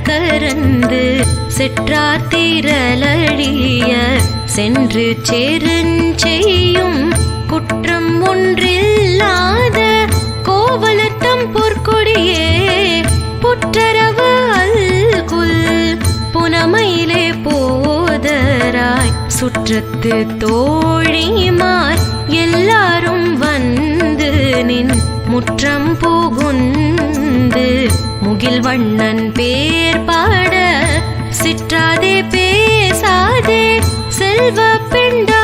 கரந்து செற்றார் தீரலழிய சென்று சேருஞ்செய்யும் குற்றம் ஒன்றில்லாத கோவலத்தம் பொற்கொடியே புற்றரவு அல்குல் புனமையிலே போதராய் சுற்றத்து தோழிமார் எல்லாரும் வந்து நின் முற்றம் புகுந்து முகில் வண்ணன் பேர் பாட சிற்றாதே பேசாதே செல்வ பெண்டா